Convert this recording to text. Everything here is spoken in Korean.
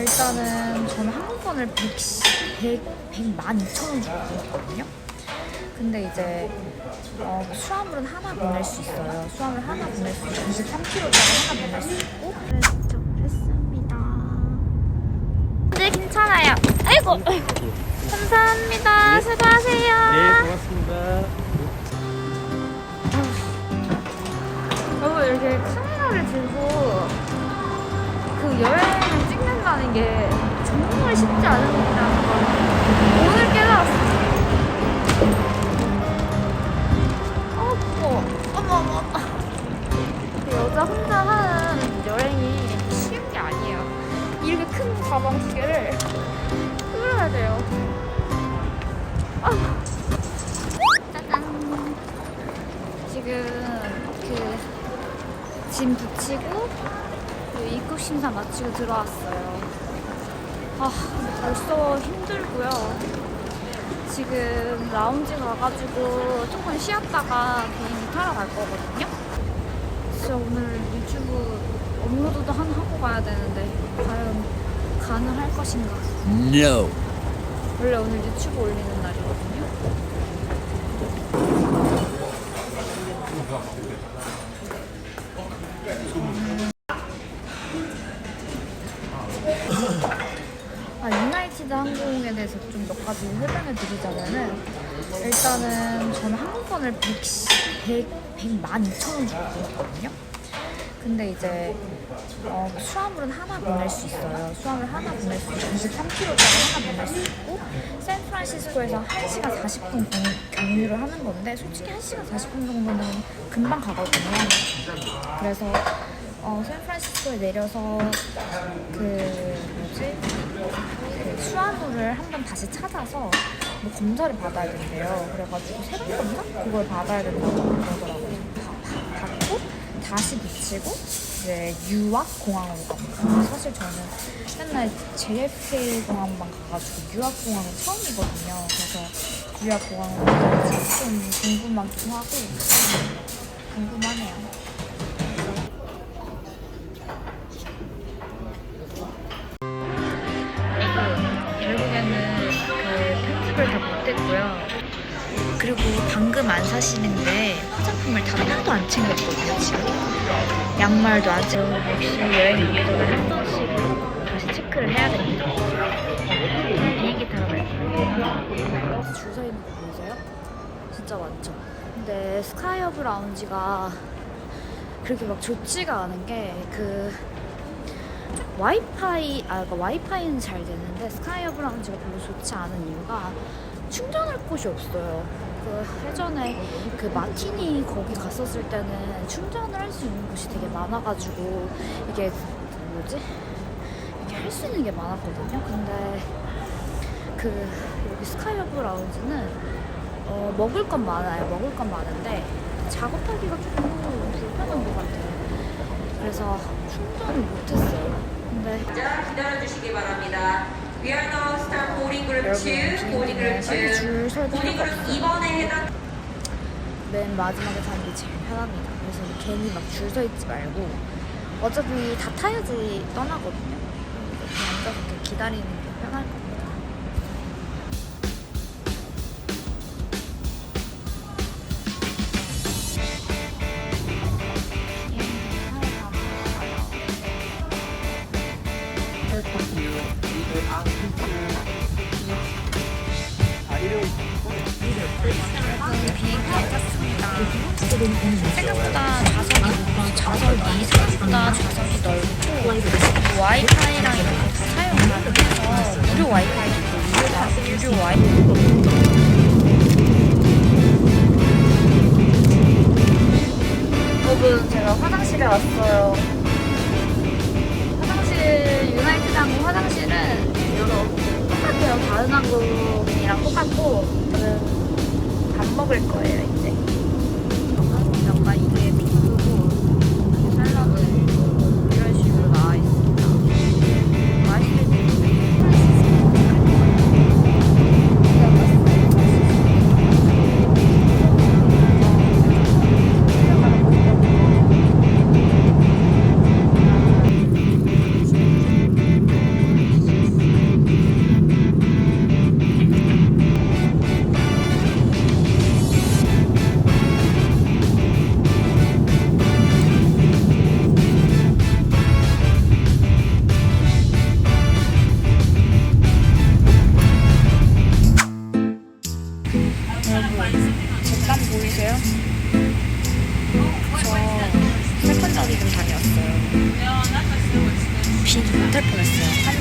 일단은 저는 항공권을 100, 100, 100만 2천 원 주고 끊었거든요. 근데 이제 어, 수화물은 하나 보낼 수 있어요. 수화물 하나 보낼 수 있고 23kg짜리 하나 보낼 수 있고 그래서 했습니다. 네 괜찮아요. 아이고 아이고 감사합니다. 수고하세요. 네, 고맙습니다. 쉽지 걸 오늘 깨달았어요. 어, 무거워. 어머, 어머. 그 여자 혼자 하는 여행이 쉬운 게 아니에요. 이렇게 큰 가방 두 개를 끌어야 돼요. 아. 짜잔. 지금 그 짐 붙이고 그 입국 심사 마치고 들어왔어요. 아 벌써 힘들고요. 지금 라운지 가가지고 조금 쉬었다가 비행기 타러 갈 거거든요. 진짜 오늘 유튜브 업로드도 하나 하고 가야 되는데 과연 가능할 것인가? No. 원래 오늘 유튜브 올리는 날이거든요. 항공에 대해서 좀 몇 가지 설명을 드리자면은 일단은 저는 항공권을 100, 100, 100만 2천 원 주고 끊었거든요. 근데 이제 어, 수화물은 하나 보낼 수 있어요. 수화물 하나 보낼 수 있고 23kg짜리 하나 보낼 수 있고 샌프란시스코에서 1시간 40분 공, 경유를 하는 건데 솔직히 1시간 40분 정도는 금방 가거든요. 그래서 어, 샌프란시스코에 내려서 그 뭐지 그 수화물을 한번 다시 찾아서 뭐 검사를 받아야 된대요. 그래가지고 세관 검사 그걸 받아야 된다고 그러더라고요. 바- 바- 받고 다시 붙이고 이제 유학 공항으로 갑니다. 사실 저는 맨날 JFK 공항만 가가지고 유학 공항은 처음이거든요. 그래서 유학 갈지 좀 궁금하기도 하고 궁금하네요. 그 편집을 다 못했고요. 그리고 방금 안 사시는데 화장품을 다 하나도 안 챙겼거든요, 지금. 양말도 안 챙겨. 역시 여행 오기 전에 한 번씩 다시 체크를 해야 됩니다. 비행기 타러 갈 거예요. 줄서 있는 거 보이세요? 진짜 많죠? 근데 스카이어브 라운지가 그렇게 막 좋지가 않은 게 그 와이파이 아 그러니까 와이파이는 잘 되는데 스카이 어브 라운지가 별로 좋지 않은 이유가 충전할 곳이 없어요. 그 예전에 그 마티니 거기 갔었을 때는 충전을 할 수 있는 곳이 되게 많아가지고 이게 뭐지 이렇게 할 수 있는 게 많았거든요. 근데 그 여기 스카이어브 라운지는 어, 먹을 건 많아요. 먹을 건 많은데 작업하기가 조금 불편한 것 같아요. 그래서 충전을 못했어요. 근데 자, 기다려 주시기 바랍니다. We are now start boarding group 2, boarding group 빨리 2. 줄 서야 boarding group 없어요. 2번에 해당 맨 마지막에 타는 게 제일 편합니다. 그래서 괜히 막 줄 서 있지 말고 어차피 다 타야지 떠나거든요. 그냥 앉아서 이렇게 기다리는 게 편할 겁니다. 비 생각보다 좌석이 좌석이 생각보다 좌석이 넓고 와이파이랑 이렇게 다 사용 가능해서 무료 와이파이도 있고 유료 와이. 여러분 제가 화장실에 왔어요. 화장실 유나이티드 항공 화장실은 여러 똑같아요. 다른 항공이랑 똑같고 저는 밥 먹을 거예요 이제. 비행기 못탈 뻔했어요. 한